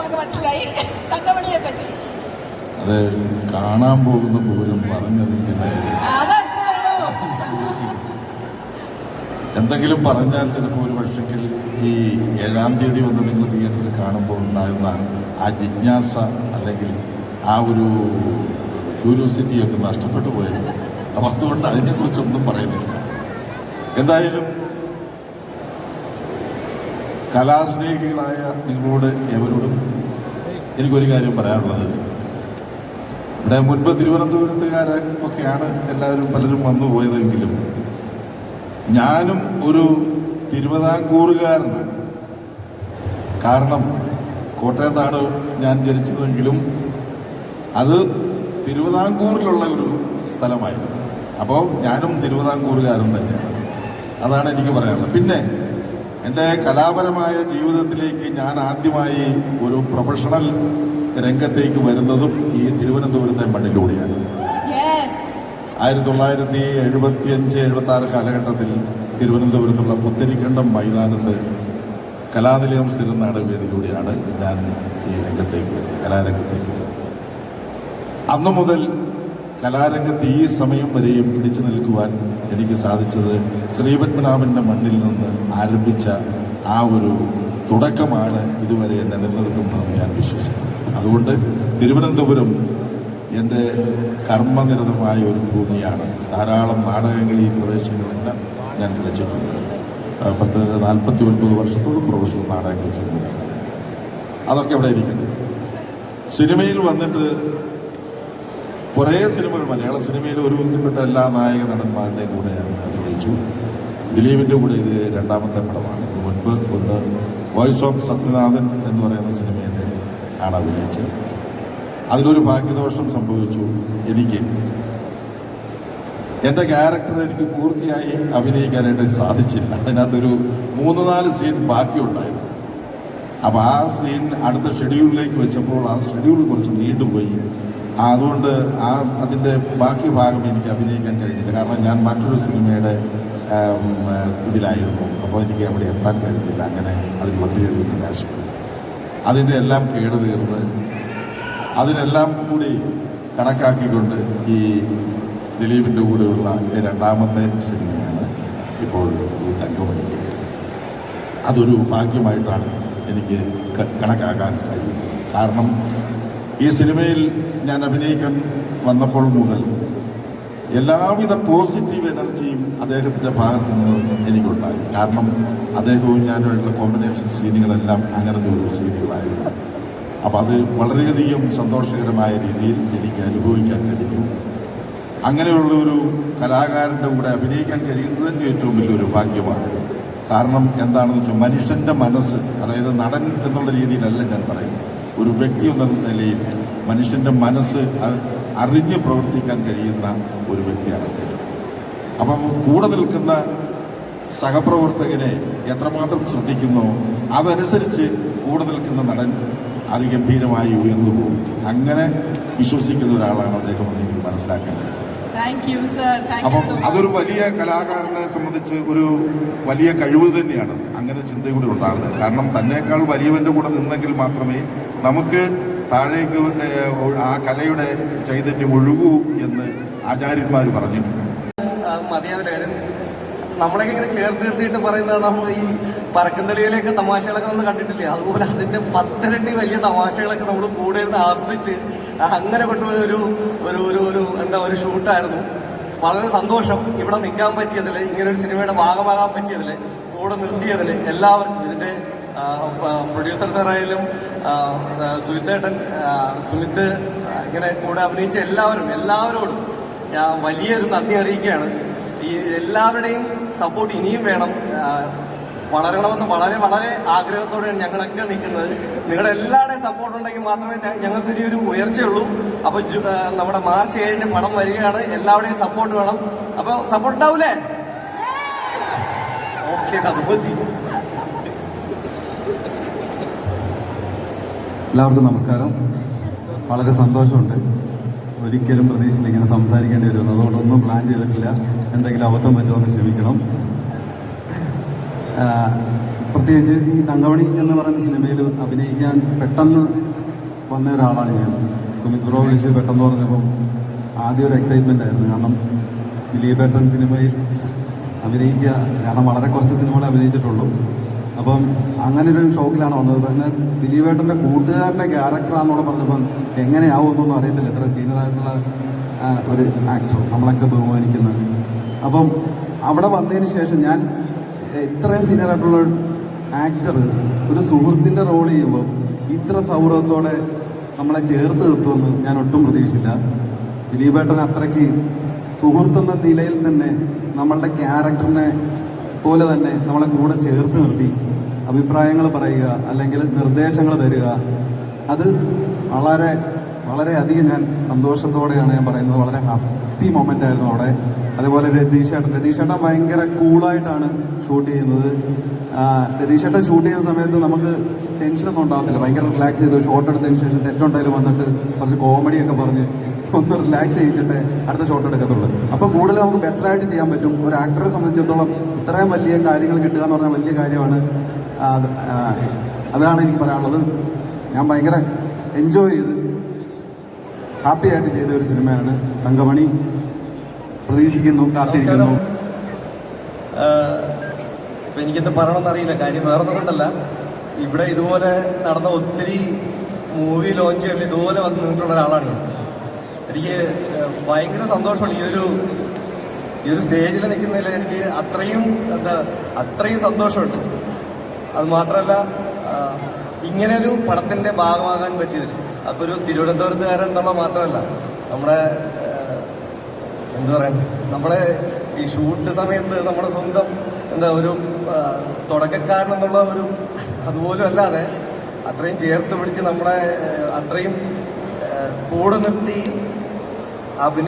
നമുക്ക് മനസ്സിലായി. തങ്കമണിയെ പറ്റി അത് കാണാൻ പോകുന്ന പോലും അതത്രയുള്ളൂ എന്തെങ്കിലും പറഞ്ഞാൽ ചിലപ്പോൾ ഒരു പക്ഷെങ്കിൽ ഈ ഏഴാം തീയതി വന്ന് നിങ്ങൾ തിയേറ്ററിൽ കാണുമ്പോൾ ഉണ്ടാകുന്ന ആ ജിജ്ഞാസ അല്ലെങ്കിൽ ആ ഒരു ക്യൂരിയോസിറ്റിയൊക്കെ നഷ്ടപ്പെട്ടു പോയത് അപ്പം അതുകൊണ്ട് അതിനെക്കുറിച്ചൊന്നും പറയുന്നില്ല. എന്തായാലും കലാസ്നേഹികളായ നിങ്ങളോട് എവരോടും എനിക്കൊരു കാര്യം പറയാനുള്ളത്. ഇവിടെ മുൻപ് തിരുവനന്തപുരത്തുകാരെ ഒക്കെയാണ് എല്ലാവരും പലരും വന്നു പോയതെങ്കിലും ഞാനും ഒരു തിരുവിതാംകൂറുകാരനാണ്. കാരണം കോട്ടയത്താണ് ഞാൻ ജനിച്ചതെങ്കിലും അത് തിരുവിതാംകൂറിലുള്ള ഒരു സ്ഥലമായിരുന്നു. അപ്പോൾ ഞാനും തിരുവിതാംകൂറുകാരൻ തന്നെയാണ്. അതാണ് എനിക്ക് പറയാനുള്ളത്. പിന്നെ എന്റെ കലാപരമായ ജീവിതത്തിലേക്ക് ഞാൻ ആദ്യമായി ഒരു പ്രൊഫഷണൽ രംഗത്തേക്ക് വരുന്നതും ഈ തിരുവനന്തപുരത്തെ മണ്ണിലൂടെയാണ്. ആയിരത്തി തൊള്ളായിരത്തി എഴുപത്തി അഞ്ച് എഴുപത്തി ആറ് കാലഘട്ടത്തിൽ തിരുവനന്തപുരത്തുള്ള പുത്തരിക്കണ്ടം മൈതാനത്ത് കലാനിലയം സ്ഥിരം നാടകവേദിയിലൂടെയാണ് ഞാൻ ഈ രംഗത്തേക്ക് വരുന്നത് കലാരംഗത്തേക്ക് വരുന്നത്. അന്നു മുതൽ കലാരംഗത്ത് ഈ സമയം വരെയും പിടിച്ചു നിൽക്കുവാൻ എനിക്ക് സാധിച്ചത് ശ്രീപത്മനാഭന്റെ മണ്ണിൽ നിന്ന് ആരംഭിച്ച ആ ഒരു തുടക്കമാണ് ഇതുവരെ എന്നെ നിലനിർത്തുന്നതെന്ന് ഞാൻ വിശ്വസിക്കുന്നു. അതുകൊണ്ട് തിരുവനന്തപുരം എന്റെ കർമ്മനിരതമായ ഒരു ഭൂമിയാണ്. ധാരാളം നാടകങ്ങൾ ഈ പ്രദേശങ്ങളെല്ലാം ഞാൻ കളിച്ചിട്ടുണ്ട് പത്ത് നാൽപ്പത്തി ഒൻപത് വർഷത്തോളം പ്രൊഫഷണൽ നാടകങ്ങൾ ചെയ്യുന്നു അതൊക്കെ ഇവിടെ ഇരിക്കട്ടെ. സിനിമയിൽ വന്നിട്ട് കുറേ സിനിമകൾ മലയാള സിനിമയിൽ ഒരു ബന്ധപ്പെട്ട എല്ലാ നായക നടന്മാരുടെയും കൂടെ അഭിനയിച്ചു ദിലീപിന്റെ കൂടെ ഇത് രണ്ടാമത്തെ പടമാണ്. ഇതിന് മുൻപ് ഒന്ന് വോയിസ് ഓഫ് സത്യനാഥൻ എന്ന് പറയുന്ന സിനിമയിൽ ആണ് അഭിനയിച്ചത് അതിലൊരു ഭാഗ്യദോഷം സംഭവിച്ചു എനിക്ക്. എന്റെ ക്യാരക്ടർ എനിക്ക് പൂർത്തിയായി അഭിനയിക്കാനായിട്ട് സാധിച്ചില്ല. അതിനകത്തൊരു മൂന്ന് നാല് സീൻ ബാക്കിയുണ്ടായിരുന്നു. അപ്പോൾ ആ സീൻ അടുത്ത ഷെഡ്യൂളിലേക്ക് വെച്ചപ്പോൾ ആ ഷെഡ്യൂൾ കുറച്ച് നീണ്ടുപോയി. അതുകൊണ്ട് ആ അതിന്റെ ബാക്കി ഭാഗം എനിക്ക് അഭിനയിക്കാൻ കഴിഞ്ഞില്ല. കാരണം ഞാൻ മറ്റൊരു സിനിമയുടെ ഇതിലായിരുന്നു. അപ്പോൾ എനിക്ക് അവിടെ എത്താൻ കഴിഞ്ഞില്ല. അങ്ങനെ അതിൽ വളരെയധികം നിരാശം അതിന്റെ എല്ലാം കേട് തീർന്ന് അതിനെല്ലാം കൂടി കണക്കാക്കിക്കൊണ്ട് ഈ ദിലീപിന്റെ കൂടെയുള്ള രണ്ടാമത്തെ സിനിമയാണ് ഇപ്പോൾ ഈ തങ്കമണി അതൊരു ഭാഗ്യമായിട്ടാണ് എനിക്ക് കണക്കാക്കാൻ കഴിയുന്നത്. കാരണം ഈ സിനിമയിൽ ഞാൻ അഭിനയിക്കാൻ വന്നപ്പോൾ മുതൽ എല്ലാവിധ പോസിറ്റീവ് എനർജിയും അദ്ദേഹത്തിന്റെ ഭാഗത്തു നിന്ന് എനിക്കുണ്ടായി. കാരണം അദ്ദേഹവും ഞാനുമായിട്ടുള്ള കോമ്പിനേഷൻ സീനുകളെല്ലാം അങ്ങനത്തെ ഒരു സീനുകളായിരുന്നു അപ്പോൾ അത് വളരെയധികം സന്തോഷകരമായ രീതിയിൽ എനിക്ക് അനുഭവിക്കാൻ കഴിഞ്ഞു. അങ്ങനെയുള്ള ഒരു കലാകാരന്റെ കൂടെ അഭിനയിക്കാൻ കഴിയുന്നതിന്റെ ഏറ്റവും വലിയൊരു ഭാഗ്യമാണ് കാരണം എന്താണെന്ന് വെച്ചാൽ മനുഷ്യന്റെ മനസ്സ് അതായത് നടൻ എന്നുള്ള രീതിയിലല്ല ഞാൻ പറയുന്നത്. ഒരു വ്യക്തി എന്ന നിലയിൽ മനുഷ്യന്റെ മനസ്സ് അറിഞ്ഞ് പ്രവർത്തിക്കാൻ കഴിയുന്ന ഒരു വ്യക്തിയാണ് അദ്ദേഹം. അപ്പം കൂടെ നിൽക്കുന്ന സഹപ്രവർത്തകനെ എത്രമാത്രം ശ്രദ്ധിക്കുന്നു അതനുസരിച്ച് കൂടെ നിൽക്കുന്ന നടൻ അതിഗംഭീരമായി ഉയർന്നു പോകും. അങ്ങനെ വിശ്വസിക്കുന്ന ഒരാളാണ് അദ്ദേഹം എന്ന് എനിക്ക് മനസ്സിലാക്കാൻ അപ്പം അതൊരു വലിയ കലാകാരനെ സംബന്ധിച്ച് ഒരു വലിയ കഴിവ് തന്നെയാണ്. അങ്ങനെ ചിന്ത കൂടി ഉണ്ടാകുന്നത് കാരണം തന്നെക്കാൾ വലിയവന്റെ കൂടെ നിന്നെങ്കിൽ മാത്രമേ നമുക്ക് താഴേക്ക് ആ കലയുടെ ചൈതന്യം ഒഴുകൂ എന്ന് ആചാര്യന്മാർ പറഞ്ഞിട്ടുണ്ട്. മതിയാവില്ല കാര്യം. നമ്മളൊക്കെ ഇങ്ങനെ ചേർത്ത് നിർത്തിയിട്ട് പറയുന്നത് നമ്മൾ ഈ പരക്കന്തളിയിലേക്ക് തമാശകളൊക്കെ നമ്മൾ കണ്ടിട്ടില്ലേ? അതുപോലെ അതിന്റെ പത്തിരട്ടി വലിയ തമാശകളൊക്കെ നമ്മൾ കൂടെ ഇരുന്ന് ആസ്വദിച്ച് അങ്ങനെ കൊണ്ടുപോയ ഒരു ഒരു ഒരു ഒരു എന്താ ഒരു ഷൂട്ടായിരുന്നു. വളരെ സന്തോഷം. ഇവിടെ നിൽക്കാൻ പറ്റിയതിൽ ഇങ്ങനെ ഒരു സിനിമയുടെ ഭാഗമാകാൻ പറ്റിയതിൽ കൂടെ നിർത്തിയതിൽ എല്ലാവർക്കും. ഇതിന്റെ പ്രൊഡ്യൂസർ സാറായാലും സുമിത്തേട്ടൻ സുമിത്ത് ഇങ്ങനെ കൂടെ അഭിനയിച്ച എല്ലാവരും എല്ലാവരോടും ഞാൻ വലിയൊരു നന്ദി അറിയിക്കുകയാണ്. ഈ എല്ലാവരുടെയും സപ്പോർട്ട് ഇനിയും വേണം. വളരണമെന്ന് വളരെ വളരെ ആഗ്രഹത്തോടെയാണ് ഞങ്ങളൊക്കെ നിൽക്കുന്നത്. നിങ്ങളുടെ എല്ലാവരുടെയും സപ്പോർട്ട് ഉണ്ടെങ്കിൽ മാത്രമേ ഞങ്ങൾക്ക് ഒരു ഉയർച്ചയുള്ളൂ. അപ്പോൾ നമ്മുടെ മാർച്ച് ഏഴിന് പടം വരികയാണ്. എല്ലാവരുടെയും സപ്പോർട്ട് വേണം. അപ്പോൾ സപ്പോർട്ട് ഉണ്ടാവൂലേ? ഓക്കെ അത് മതി. എല്ലാവർക്കും നമസ്കാരം. വളരെ സന്തോഷമുണ്ട്. ഒരിക്കലും പ്രതീക്ഷയിൽ ഇങ്ങനെ സംസാരിക്കേണ്ടി വരുമെന്ന് അതുകൊണ്ടൊന്നും പ്ലാൻ ചെയ്തിട്ടില്ല. എന്തെങ്കിലും അബദ്ധം പറ്റുമെന്ന് ക്ഷമിക്കണം. പ്രത്യേകിച്ച് ഈ തങ്കമണി എന്ന് പറയുന്ന സിനിമയിൽ അഭിനയിക്കാൻ പെട്ടെന്ന് വന്ന ഒരാളാണ് ഞാൻ. സുമിത് ബ്രോ വിളിച്ച് പെട്ടെന്ന് പറഞ്ഞപ്പം ആദ്യം ഒരു എക്സൈറ്റ്മെന്റ് ആയിരുന്നു. കാരണം ദിലീപേട്ടൻ സിനിമയിൽ അഭിനയിക്കുക കാരണം വളരെ കുറച്ച് സിനിമകളെ അഭിനയിച്ചിട്ടുള്ളൂ. അപ്പം അങ്ങനെ ഒരു ഷോക്കിലാണ് വന്നത്. പിന്നെ ദിലീപേട്ടന്റെ കൂട്ടുകാരന്റെ ക്യാരക്ടറാണെന്നോട് പറഞ്ഞപ്പം എങ്ങനെയാവുമെന്നൊന്നും അറിയത്തില്ല. ഇത്ര സീനിയറായിട്ടുള്ള ഒരു ആക്ടർ നമ്മളൊക്കെ ബഹുമാനിക്കുന്ന. അപ്പം അവിടെ വന്നതിന് ശേഷം ഞാൻ ഇത്രയും സീനിയർ ആയിട്ടുള്ള ആക്ടർ ഒരു സുഹൃത്തിന്റെ റോൾ ചെയ്യുമ്പോൾ ഇത്ര സൗഹൃദത്തോടെ നമ്മളെ ചേർത്ത് നിർത്തുമെന്ന് ഞാൻ ഒട്ടും പ്രതീക്ഷിച്ചില്ല. ദിലീപേട്ടൻ അത്രയ്ക്ക് സുഹൃത്തെന്ന നിലയിൽ തന്നെ നമ്മളുടെ ക്യാരക്ടറിനെ പോലെ തന്നെ നമ്മളെ കൂടെ ചേർത്ത് നിർത്തി. അഭിപ്രായങ്ങൾ പറയുക അല്ലെങ്കിൽ നിർദ്ദേശങ്ങൾ തരിക. അത് വളരെ വളരെ അധികം ഞാൻ സന്തോഷത്തോടെയാണ് ഞാൻ പറയുന്നത്. വളരെ ഹാപ്പി മൊമെന്റ് ആയിരുന്നു അവിടെ. അതേപോലെ രതീഷ് ഏട്ടൻ രതീഷ് ഏട്ടൻ ഭയങ്കര കൂളായിട്ടാണ് ഷൂട്ട് ചെയ്യുന്നത് രതീഷ് ഷൂട്ട് ചെയ്യുന്ന സമയത്ത് നമുക്ക് ടെൻഷനൊന്നും ഉണ്ടാകത്തില്ല ഭയങ്കര റിലാക്സ് ചെയ്ത്. ഷോട്ട് എടുത്തതിന് ശേഷം തെറ്റുണ്ടായാലും വന്നിട്ട് കുറച്ച് കോമഡിയൊക്കെ പറഞ്ഞ് ഒന്ന് റിലാക്സ് ചെയ്യിച്ചിട്ട് അടുത്ത ഷോട്ട് എടുക്കത്തുള്ളൂ. അപ്പം കൂടുതൽ നമുക്ക് ബെറ്റർ ആയിട്ട് ചെയ്യാൻ പറ്റും. ഒരു ആക്ടറെ സംബന്ധിച്ചിടത്തോളം ഇത്രയും വലിയ കാര്യങ്ങൾ കിട്ടുക എന്ന് പറഞ്ഞാൽ വലിയ കാര്യമാണ്. അതാണ് എനിക്ക് പറയാനുള്ളത്. ഞാൻ ഭയങ്കര എൻജോയ് ചെയ്ത് ഹാപ്പി ആയിട്ട് ചെയ്ത ഒരു സിനിമയാണ് തങ്കമണി. പ്രതീക്ഷിക്കുന്നു കാത്തിരിക്കുന്നു. ഇപ്പം എനിക്കെന്ത് പറയണമെന്ന് അറിയില്ല. കാര്യം വേറെ ഒന്നും ഇവിടെ ഇതുപോലെ നടന്ന ഒത്തിരി മൂവി ലോഞ്ചുകളിൽ ഇതുപോലെ വന്ന് നിന്നിട്ടുള്ള ഒരാളാണ് എനിക്ക് ഭയങ്കര സന്തോഷമാണ് ഈ ഒരു ഈ ഒരു സ്റ്റേജിൽ നിൽക്കുന്നതിൽ എനിക്ക് അത്രയും എന്താ അത്രയും സന്തോഷമുണ്ട്. അത് മാത്രമല്ല ഇങ്ങനെ ഒരു പടത്തിന്റെ ഭാഗമാകാൻ പറ്റിയതിൽ. അപ്പോൾ ഒരു തിരുവനന്തപുരത്തുകാരൻ എന്നുള്ള മാത്രമല്ല നമ്മുടെ എന്താ പറയുക നമ്മളെ ഈ ഷൂട്ട് സമയത്ത് നമ്മുടെ സ്വന്തം എന്താ ഒരു തുടക്കക്കാരൻ എന്നുള്ള ഒരു അതുപോലും അല്ലാതെ അത്രയും ചേർത്ത് പിടിച്ച് നമ്മളെ അത്രയും കൂടെ നിർത്തി അഭിനയ